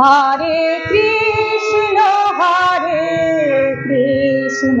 Hare Krishna Hare Krishna.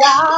that I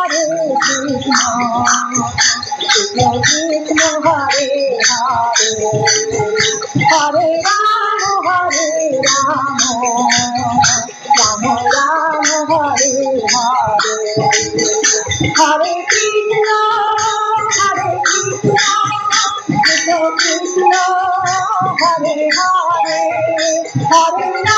Hare Hare Hare